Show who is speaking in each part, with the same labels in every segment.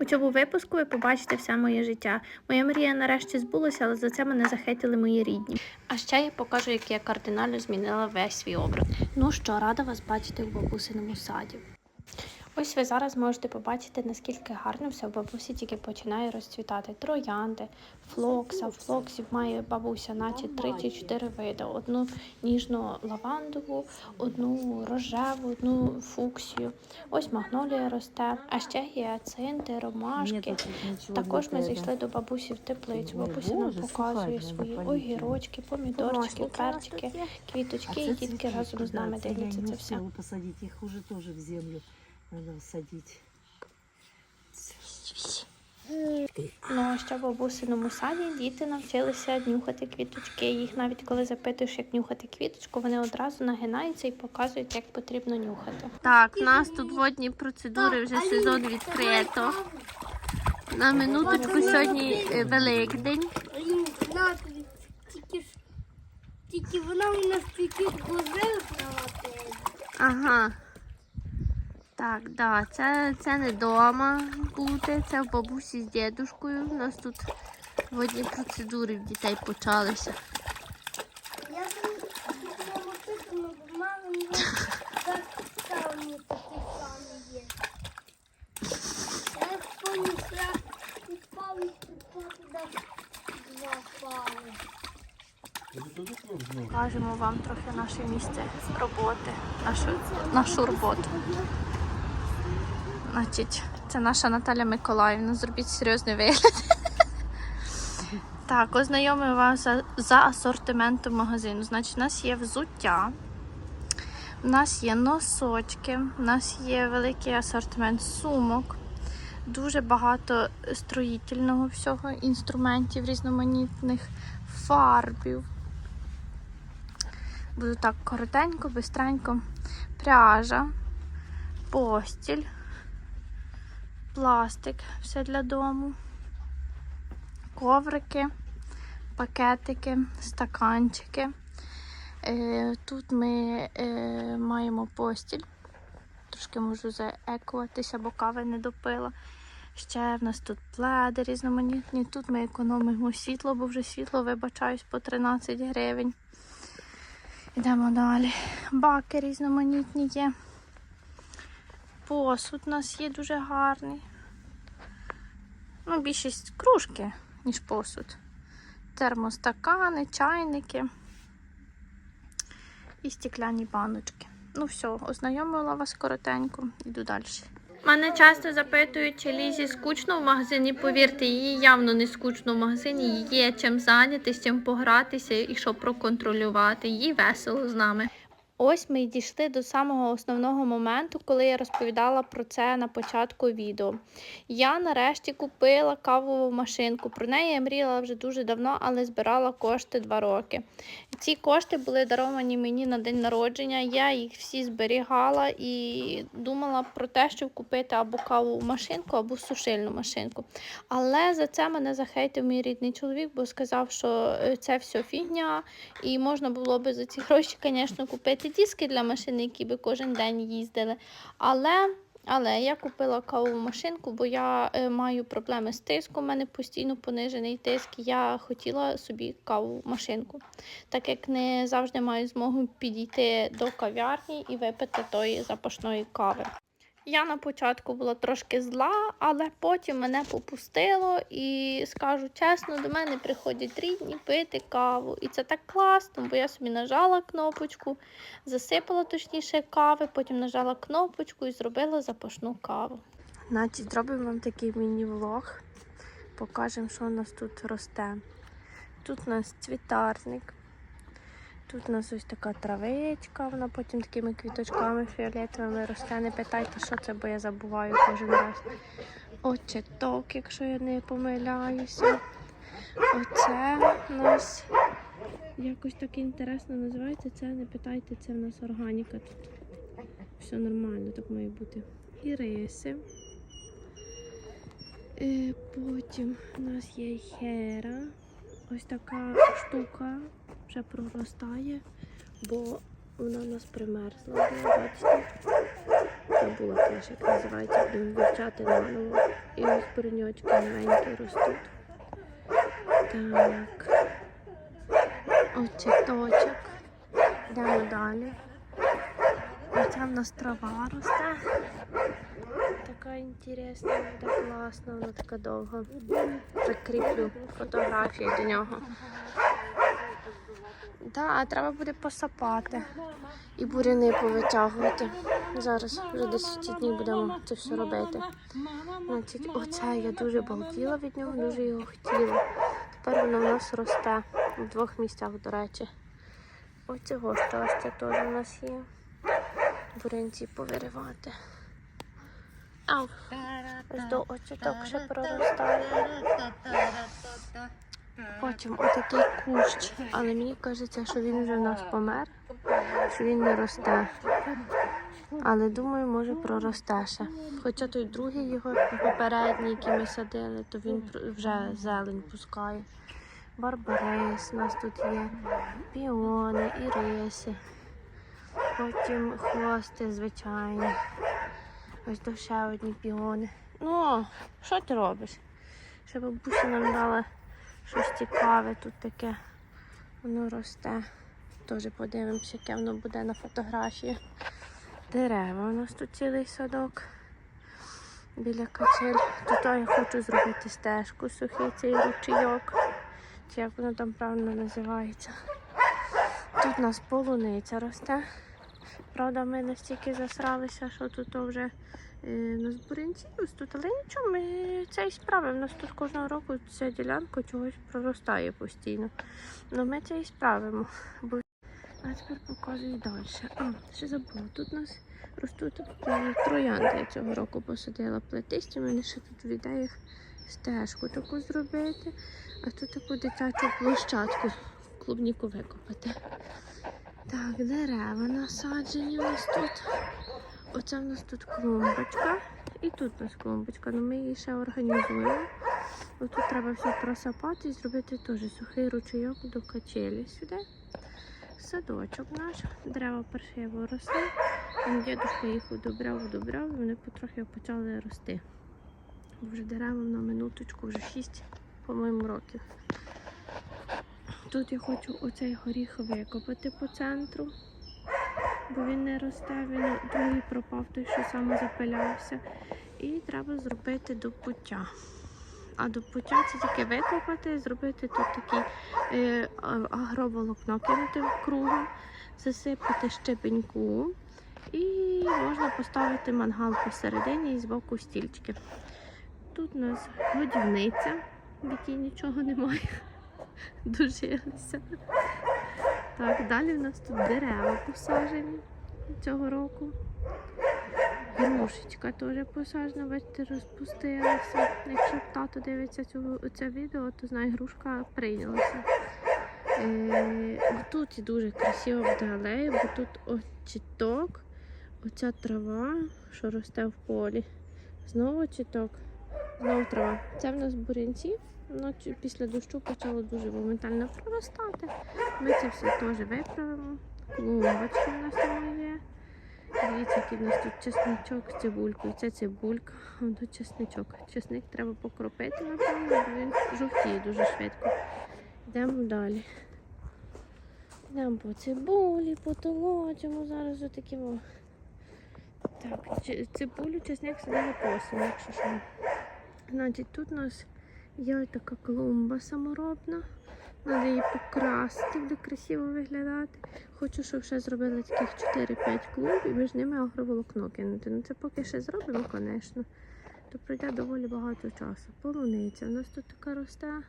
Speaker 1: У цьому випуску ви побачите все моє життя. Моя мрія нарешті збулася, але за це мене захейтили мої рідні. А ще я покажу, як я кардинально змінила весь свій образ. Ну що, рада вас бачити в бабусиному саді. Ось ви зараз можете побачити, наскільки гарно все в бабусі тільки починає розцвітати. Троянди, флокса. Флоксів має бабуся, наче 34 види. Одну ніжну лавандову, одну рожеву, одну фуксію. Ось магнолія росте, а ще гіацинти, ромашки. Також ми зайшли до бабусі в теплицю. Бабуся нам показує свої огірочки, помідорчики, перчики, квіточки, і дітки разом з нами дивляться це все.
Speaker 2: посадить, их уже тоже в землю надо садить.
Speaker 1: Ну а ще в бабусиному саді діти навчилися нюхати квіточки. Їх навіть коли запитуєш, як нюхати квіточку, вони одразу нагинаються і показують, як потрібно нюхати. Так, у нас тут водні процедури вже сезон відкрито. На минуточку сьогодні е, Великдень.
Speaker 3: Тільки ж тільки вона у нас тільки правати.
Speaker 1: Ага. Так, да, це, це не вдома бути, це в бабусі з дідушкою. У нас тут водні процедури в дітей почалися.
Speaker 3: Я тикну, бо мама мені так самі такі самі є. Я і.
Speaker 1: Покажемо вам трохи наше місце роботи, нашу, нашу роботу. Значить, це наша Наталя Миколаївна. Зробіть серйозний вигляд. Так, ознайомив вас за асортиментом магазину. Значить, у нас є взуття, у нас є носочки, у нас є великий асортимент сумок, дуже багато строїтельного всього, інструментів різноманітних, фарбів. Буду так коротенько, бистренько. Пряжа, постіль, пластик, все для дому, коврики, пакетики, стаканчики. Е, Тут ми е, маємо постіль. Трошки можу заекуватися, бо кави не допила. Ще в нас тут пледи різноманітні. Тут ми економимо світло, бо вже світло, вибачаюсь, по 13 гривень. Йдемо далі. Баки різноманітні є. Посуд у нас є дуже гарний. Ну, більшість кружки, ніж посуд. Термостакани, чайники і стекляні баночки. Ну все, ознайомила вас коротенько, іду далі. Мене часто запитують, чи Лізі скучно в магазині. Повірте, їй явно не скучно в магазині. Їй Є чим зайнятися, чим погратися і що проконтролювати. Їй весело з нами. Ось ми й дійшли до самого основного моменту, коли я розповідала про це на початку відео. Я нарешті купила кавову машинку. Про неї я мріяла вже дуже давно, але збирала кошти два роки. Ці кошти були даровані мені на день народження. Я їх всі зберігала і думала про те, щоб купити або кавову машинку, або сушильну машинку. Але за це мене захейтив мій рідний чоловік, бо сказав, що е, це все фігня, і можна було би за ці гроші, звісно, купити диски для машини, які би кожен день їздили. Але. Але я купила кавову машинку, бо я е, маю проблеми з тиском. У мене постійно понижений тиск. Я хотіла собі кавову машинку, так як не завжди маю змогу підійти до кав'ярні і випити тої запашної кави. Я на початку була трошки зла, але потім мене попустило і скажу чесно, до мене приходять рідні пити каву. І це так класно, бо я собі нажала кнопочку, засипала точніше кави, потім нажала кнопочку і зробила запашну каву. Значить, зробимо вам такий міні-влог. Покажемо, що у нас тут росте. Тут у нас цвітарник. Тут у нас ось така травичка, вона потім такими квіточками фіолетовими росте. Не питайте, що це, бо я забуваю кожен раз. Очеток, якщо я не помиляюся. Оце у нас якось так інтересно називається. Це не питайте, це в нас органіка тут. Все нормально, так має бути. Іриси. Е, Потім у нас є хера. Ось така штука вже проростає, бо вона у нас примерзла. Бачите? Забула теж, як називається, будемо вивчати наново. І ось кореньочки новенькі ростуть. Так. Очіточок. Йдемо далі. Оця в нас трава росте. Така інтересна, буде класна, вона така довга. Прикріплю фотографії до нього. Так, треба буде посапати і буряни повитягувати. Зараз вже десь в ці дні будемо це все робити. Значить, оце я дуже балділа від нього, дуже його хотіла. Тепер воно в нас росте в двох місцях, до речі. Оцього щастя теж у нас є. Бурянці повиривати. Ау, ось до очіток ще проростає. Потім отакий кущ, але мені кажеться, що він вже в нас помер, що він не росте. Але думаю, може проросте ще. Хоча той другий його попередній, який ми садили, то він вже зелень пускає. Барбарис у нас тут є, піони, іриси, потім хвости звичайні. Ось то ще одні піони. Ну, що ти робиш? Ще бабуся нам дала щось цікаве тут таке. Воно росте. Теж подивимося, яке воно буде на фотографії. Дерева. У нас тут цілий садок біля качель. Тут я хочу зробити стежку, сухий цей ручейок. Чи як воно там правильно називається. Тут у нас полуниця росте. Правда, ми настільки засралися, що тут вже е, на збуринці тут, але нічого, ми це і справимо. У нас тут кожного року ця ділянка чогось проростає постійно. Ну ми це і справимо. Бо... А тепер показую далі. А, ще забула. Тут у нас ростуть е, троянди. Я цього року посадила плетисті. У мене ще тут в ідеях стежку таку зробити, а тут таку дитячу площадку клубніку викопати. Так, дерева насаджені у нас тут. Оце в нас тут клумбочка. І тут у нас клумбочка, але ми її ще організуємо. Отут треба все просапати і зробити теж сухий ручейок до качелі сюди. Садочок наш. Дерева паршиво росли. Там Дідушка їх удобряв, удобряв, і вони потрохи почали рости. Вже деревам на минуточку, вже 6, по-моєму, років. Тут я хочу оцей горіх викопати по центру, бо він не росте, він другий пропав, той, що саме запилявся. І треба зробити до пуття. А до пуття це тільки викопати, зробити тут такий е, агроволокно, кинути в кругом, засипати щебеньку. І можна поставити мангал посередині і збоку стільчики. Тут у нас годівниця, в якій нічого немає. Дожилися. Так, далі в нас тут дерева посаджені цього року. Грушечка теж посаджена, бачите, розпустилася. Якщо тато дивиться цього, це відео, то знає, грушка прийнялася. Е, тут дуже красиво буде алея, бо тут очіток, оця трава, що росте в полі. Знову очіток, знову трава. Це в нас бурянці. Воно чи- після дощу почало дуже моментально проростати. Ми це все теж виправимо. Клумбочки в нас там. Дивіться, який в нас тут чесничок з цибулькою. Це цибулька, а тут чесничок. Чесник треба покропити, напевно, бо він жовтіє дуже швидко. Йдемо далі. Йдемо по цибулі, по толочимо. Зараз отакі. Так, цибулю, чесник садили посім, якщо що. Значить, тут у нас є така клумба саморобна. Треба її покрасити, буде красиво виглядати. Хочу, щоб ще зробили таких 4-5 клумб і між ними агроволокно кинути. Ну це поки ще зробимо, звісно. То пройде доволі багато часу. Полуниця. У нас тут така росте.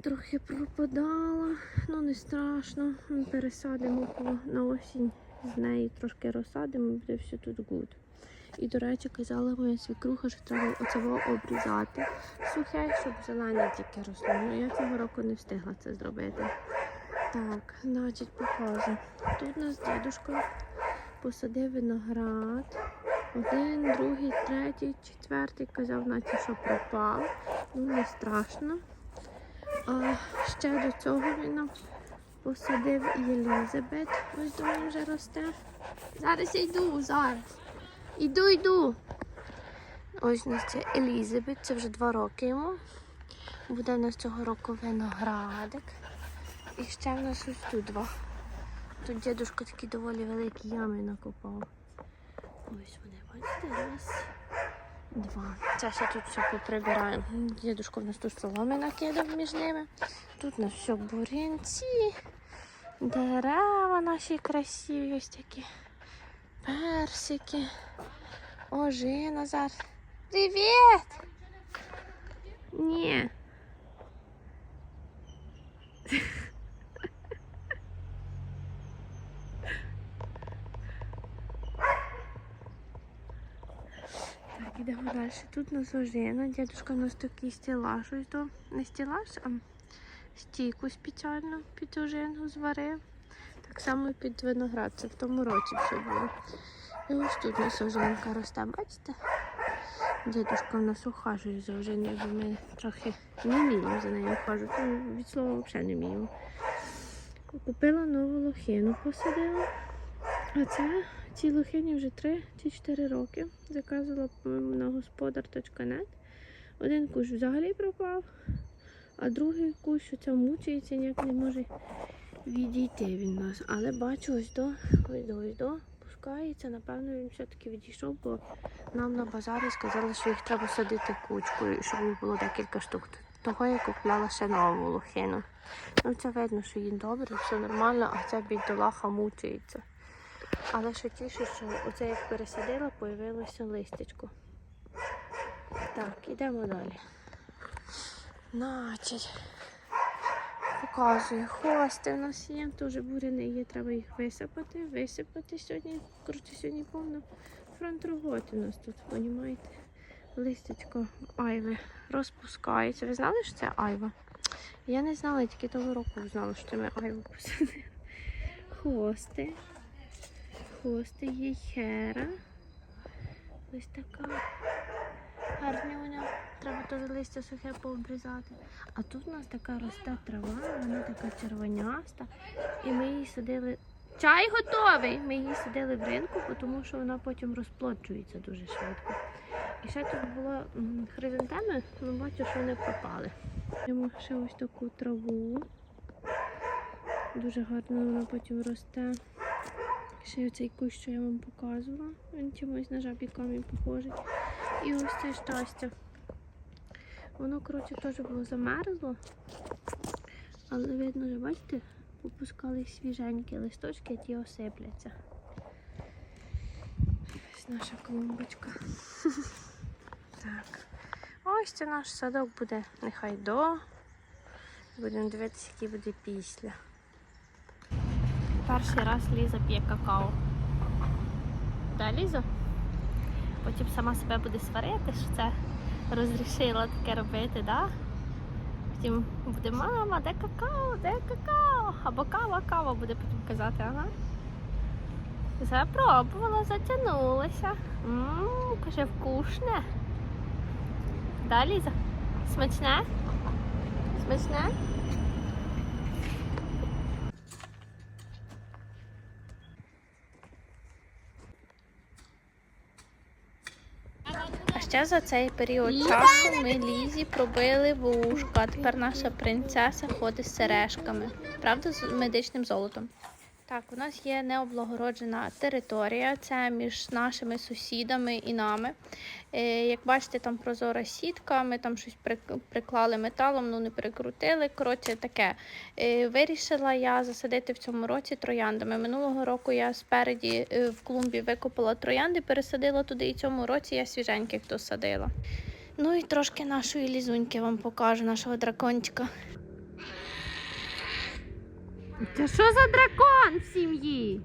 Speaker 1: Трохи пропадала, ну не страшно. Ми пересадимо на осінь з неї, трошки розсадимо, буде все тут гуд. І, до речі, казала моя свікруха, що треба оцього обрізати сухе, щоб зелене тільки росло. Ну я цього року не встигла це зробити. Так, значить, показую. Тут у нас дідушка посадив виноград. Один, другий, третій, четвертий казав, наче що пропав. Ну, не страшно. А ще до цього він нам посадив Єлізабет. Ось думаю, вже росте. Зараз я йду, зараз. Іду, йду. Ось у нас це Елізабет, це вже два роки йому. Буде у нас цього року виноградик. І ще в нас ось тут два. Тут дідушка такі доволі великі ями накопав. Ось вони, бачите, раз, два. Це ще тут все поприбираємо. Дідушка в нас тут соломи накидав між ними. Тут у нас все бурінці, дерева наші красиві, ось такі, персики. Ожи, Назар. Привіт! Ні. Так, ідемо далі. Тут у нас ожина. Дідушка у нас такий стелаж ось до. Не стелаж, а стійку спеціально під ожину зварив. Так само під виноград. Це в тому році все було. І ось тут у нас ожинка росте, бачите? Дідушка в нас ухажує за ожиною, ми трохи не вміємо за нею ухажувати. Ну, Від слова взагалі не вміємо. Купила нову лохину, посадила. А це ці лохині вже 3 чи 4 роки. Заказувала на господар.нет. Один кущ взагалі пропав, а другий кущ оця мучається, ніяк не може відійти від нас. Але бачу, ось до, ось до, пускається. Напевно, він все-таки відійшов, бо нам на базарі сказали, що їх треба садити кучкою, щоб їх було декілька штук. Того я купляла ще нову лохину. Ну, це видно, що їм добре, все нормально, а ця бідолаха мучається. Але що тіше, що оце як пересадила, появилося листячко. Так, ідемо далі. Значить, показую. Хвости у нас є, теж буряни є, треба їх висипати, висипати сьогодні. Коротше, сьогодні повно фронт роботи у нас тут, понімаєте? Листячко айви розпускається. Ви знали, що це айва? Я не знала, я тільки того року знала, що ми айву посадили. Хвости. Хвости є хера. Ось така гарнюня. Треба теж листя сухе пообрізати. А тут у нас така росте трава, вона така червоняста. І ми її садили. Чай готовий! Ми її садили в ринку, тому що вона потім розплоджується дуже швидко. І ще тут було хризантеми, але бачу, що вони пропали. Маємо ще ось таку траву. Дуже гарно вона потім росте. Ще оцей кущ, що я вам показувала. Він чомусь на жабі камінь похожий. І ось це щастя. Воно, коротше, теж було замерзло. Але видно, що бачите, попускали свіженькі листочки, ті осипляться. Ось наша клумбочка. Так. Ось це наш садок буде нехай до. Будемо дивитися, який буде після. Перший раз Ліза п'є какао. Да, Лізо? Потім сама себе буде сварити, що це розрішила таке робити, да? Потім буде мама, де какао, де какао? Або кава, кава буде потім казати, ага. Запробувала, затягнулася. Ммм, каже, вкусне. Да, Ліза? Смачне? Смачне? Ще за цей період часу ми Лізі пробили вушка. Тепер наша принцеса ходить з сережками. Правда, з медичним золотом. Так, у нас є необлагороджена територія, це між нашими сусідами і нами. Е, як бачите, там прозора сітка, ми там щось приклали металом, ну не прикрутили. Коротше, таке. Е, вирішила я засадити в цьому році трояндами. Минулого року я спереді е, в клумбі викопала троянди, пересадила туди, і цьому році я свіженьких досадила. Ну і трошки нашої лізуньки вам покажу, нашого дракончика. Це що за дракон в сім'ї?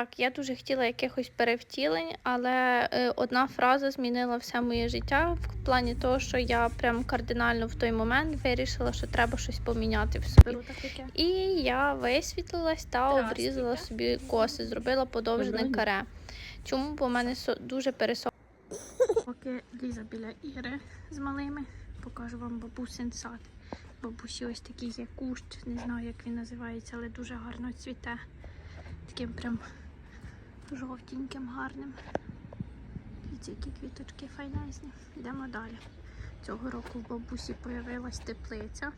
Speaker 1: Так, я дуже хотіла якихось перевтілень, але е, одна фраза змінила все моє життя в плані того, що я прям кардинально в той момент вирішила, що треба щось поміняти в собі. І я висвітлилась та обрізала собі коси, зробила подовжене каре. Чому? Бо в мене дуже пересох. Поки Ліза біля Іри з малими, покажу вам бабусин сад. Бабусі ось такий є кущ, не знаю, як він називається, але дуже гарно цвіте. Таким прям жовтеньким, гарним. Дивіться, які квіточки файнезні. Йдемо далі. Цього року в бабусі появилась теплиця.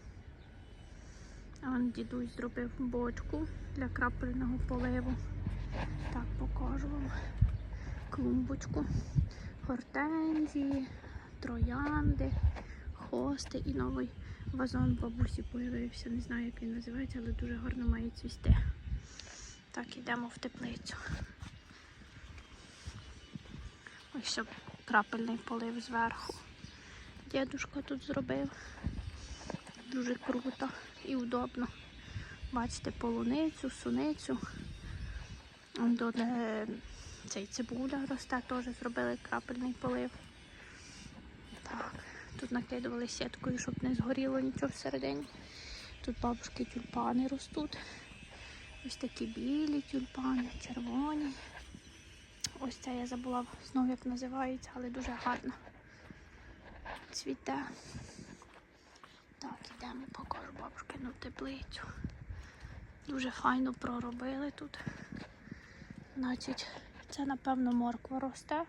Speaker 1: А он дідусь зробив бочку для крапельного поливу. Так, покажу вам клумбочку. Гортензії, троянди, хости і новий вазон бабусі появився. Не знаю, як він називається, але дуже гарно має цвісти. Так, йдемо в теплицю. Ось ще крапельний полив зверху. Дідушка тут зробив. Дуже круто і удобно. Бачите, полуницю, суницю. Тут е, цей цибуля росте, теж зробили крапельний полив. Так, тут накидували сіткою, щоб не згоріло нічого всередині. Тут бабушки тюльпани ростуть. Ось такі білі тюльпани, червоні. Ось це я забула знову, як називається, але дуже гарно. Цвіте. Так, йдемо, покажу бабушкину теплицю. Дуже файно проробили тут. Значить, це, напевно, морква росте.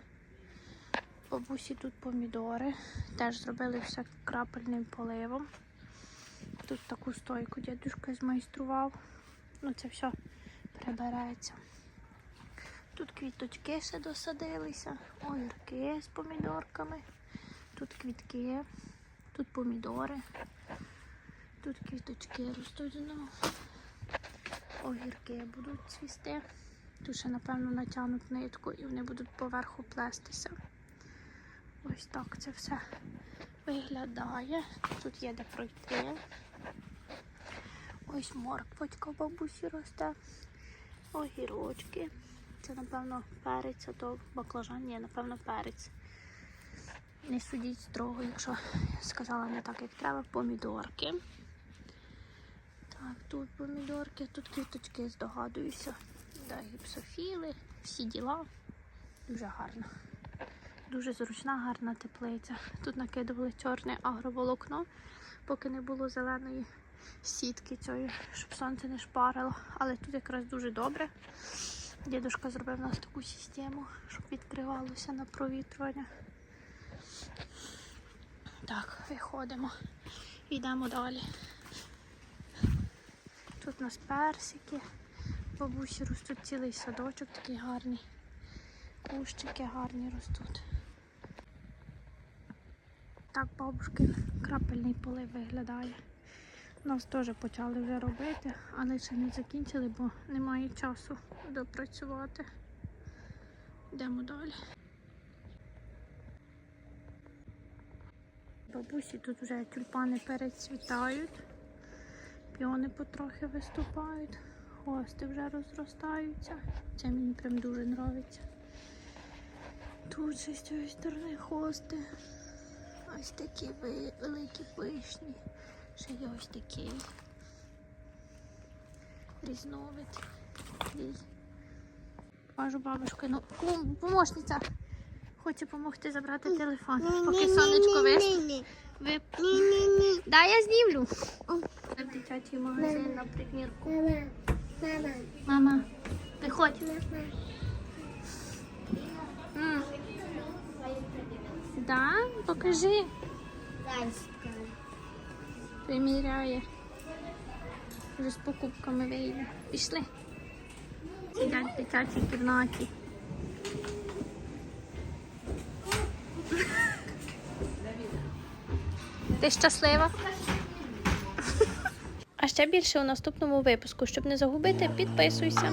Speaker 1: Бабусі тут помідори. Теж зробили все крапельним поливом. Тут таку стойку дідусь змайстрував. Ну, це все прибереться. Тут квіточки ще досадилися, огірки з помідорками, тут квітки, тут помідори, тут квіточки ростуть. Огірки будуть цвісти. Тут ще, напевно, натягнуть нитку і вони будуть поверху плестися. Ось так це все виглядає. Тут є де пройти. Ось морквочка бабусі росте. Огірочки. Це, напевно, перець, а то баклажан, ні, напевно, перець. Не судіть строго, якщо сказала не так, як треба, помідорки. Так, тут помідорки, тут квіточки, здогадуюся. Да, гіпсофіли, всі діла. Дуже гарно. Дуже зручна, гарна теплиця. Тут накидували чорне агроволокно, поки не було зеленої сітки цієї, щоб сонце не шпарило. Але тут якраз дуже добре. Дідушка зробив у нас таку систему, щоб відкривалося на провітрювання. Так, виходимо. Йдемо далі. Тут у нас персики. Бабусі ростуть цілий садочок, такий гарний. Кущики гарні ростуть. Так, бабушки, крапельний полив виглядає. Нас теж почали вже робити, але ще не закінчили, бо немає часу допрацювати. Йдемо далі. Бабусі тут вже тюльпани перецвітають, піони потрохи виступають, хости вже розростаються. Це мені прям дуже подобається. Тут ще з цієї сторони хости. Ось такі великі пишні. Ще є ось такий різновид. Кажу бабушка, ну помощниця. Хоче допомогти забрати телефон, поки сонечко вийшло. Ви... Да, я знімлю. В дитячий магазин на примірку.
Speaker 3: Мама, мама,
Speaker 1: виходь.
Speaker 3: мама.
Speaker 1: Да? Покажи. Приміряє. Вже з покупками вийде. Пішли. Сидять в дитячій кімнаті. Ти щаслива? А ще більше у наступному випуску. Щоб не загубити, підписуйся.